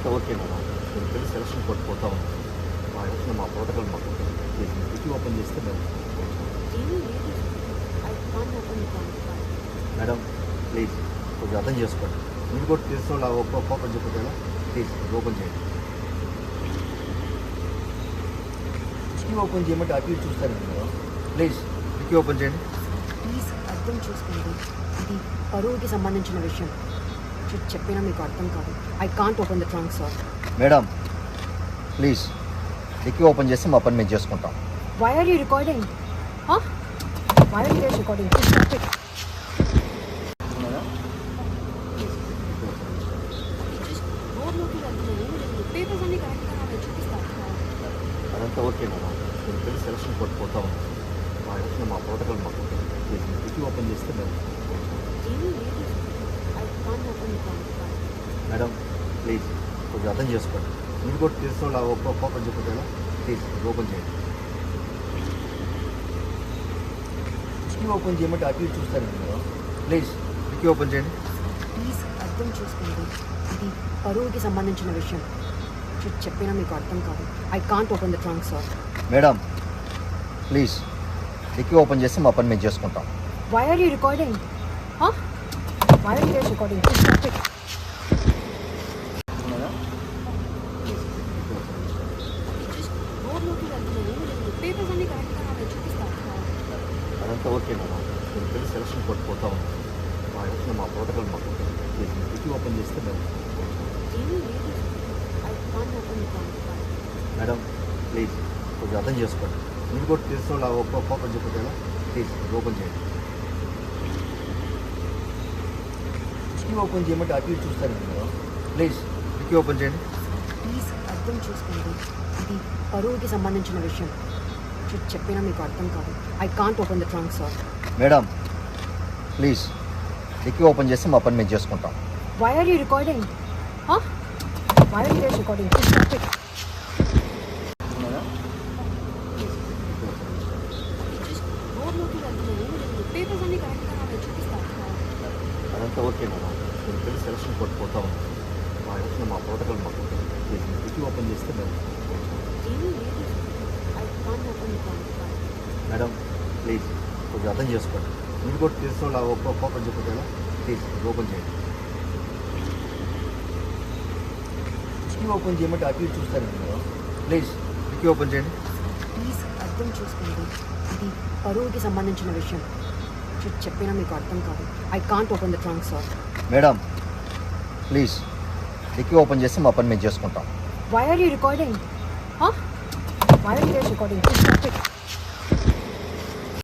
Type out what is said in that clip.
అదంతా okay madam. మీరు పెళ్ళి సెలక్షన్ కొట్టుకుంటా ఉన్నాం. మా ఎలక్షన్ మా ప్రోటోకాల్ మాకు డిక్కీ ఓపెన్ చేస్తే మేము మేడం ప్లీజ్ కొంచెం అర్థం చేసుకోండి. మీరు కూడా తెలుసుకోవాలి ఒక్క ఓపెన్ చెప్పేలా ప్లీజ్ ఓపెన్ చేయండి. డిక్కీ ఓపెన్ చేయమంటే అటు చూస్తాను మేడం. ప్లీజ్ డిక్కీ ఓపెన్ చేయండి. ప్లీజ్ అర్థం చేసుకోండి. ఇది పరువుకి సంబంధించిన విషయం. చూ- చెప్పినా మీకు అర్థం కాదు. I can't open the trunk sir madam please dickey open చేస్తే మా పని మేము చేసుకుంటాం. Why are you recording why are you recording అదంతా ఓకే మేడం సెలక్షన్ కొట్టుకుంటా ఉన్నాం మా ప్రోటోకాల్ మాకు. డిక్కీ ఓపెన్ చేస్తే మేము ఏమీ లేదు I can't open the madam please కొంచెం అర్థం చేసుకోండి. మీరు కూడా తెలుసుకోవాలి ఒక్క ఓపెన్ చెప్పేలా ప్లీజ్ ఓపెన్ చేయండి. డిక్కీ ఓపెన్ చేయమంటే అటు చూస్తాను మేడం. ప్లీజ్ డిక్కీ ఓపెన్ చేయండి. ప్లీజ్ అర్థం చేసుకోండి. ఇది పరువుకి సంబంధించిన విషయం. చెప్పినా మీకు అర్థం కాదు. I can't open the trunk sir. Madam please dickey open చేస్తే మా పని మేము చేసుకుంటాం. Why are you recording why are you recording రోడ్లోకి వెళ్తున్నాను అదంతా ఓకే మేడం మీరు పెళ్ళి సెలక్షన్ కొట్టుకుంటా ఉన్నాం మా ఇంట్లో మా ప్రోటోకాల్ మాకు ప్లీజ్ ఓపెన్ చేస్తే మేము మేడం ప్లీజ్ కొంచెం అర్థం చేసుకోండి మీరు కూడా తెలుసు ఒక్క ఓపెన్ చెప్పేలా ప్లీజ్ ఓపెన్ చేయండి డిక్కీ ఓపెన్ చేయమంటే అటు ఇటు చూస్తాను ప్లీజ్ డిక్కీ ఓపెన్ చేయండి. ప్లీజ్ అర్థం చేసుకోండి. ఇది పరువుకి సంబంధించిన విషయం. చెప్పినా మీకు అర్థం కాదు. I can't open the trunk sir madam please dickey open చేస్తే మా పని మేము చేసుకుంటాం. Why are you recording why are you recording అదంతా ఓకే మేడం మీరు పెళ్ళి సెలక్షన్ కొట్టుకుంటా ఉన్నాం. మా ఎలక్షన్ మా ప్రోటోకాల్ మాకు డిక్కీ ఓపెన్ చేస్తే మేము మేడం ప్లీజ్ కొంచెం అర్థం చేసుకోండి. మీరు కూడా తెలుసుకోవాలి ఒక్క ఓపెన్ చెప్పేలా ప్లీజ్ ఓపెన్ చేయండి. డిక్కీ ఓపెన్ చేయమంటే అటు చూస్తాను మేడం. ప్లీజ్ డిక్కీ ఓపెన్ చేయండి. ప్లీజ్ అర్థం చేసుకోండి. ఇది పరువుకి సంబంధించిన విషయం. చెప్పినా మీకు అర్థం కాదు. I can't open the trunk sir madam please dickey open చేస్తే మా పని మేము చేసుకుంటాం why are you recording why are you recording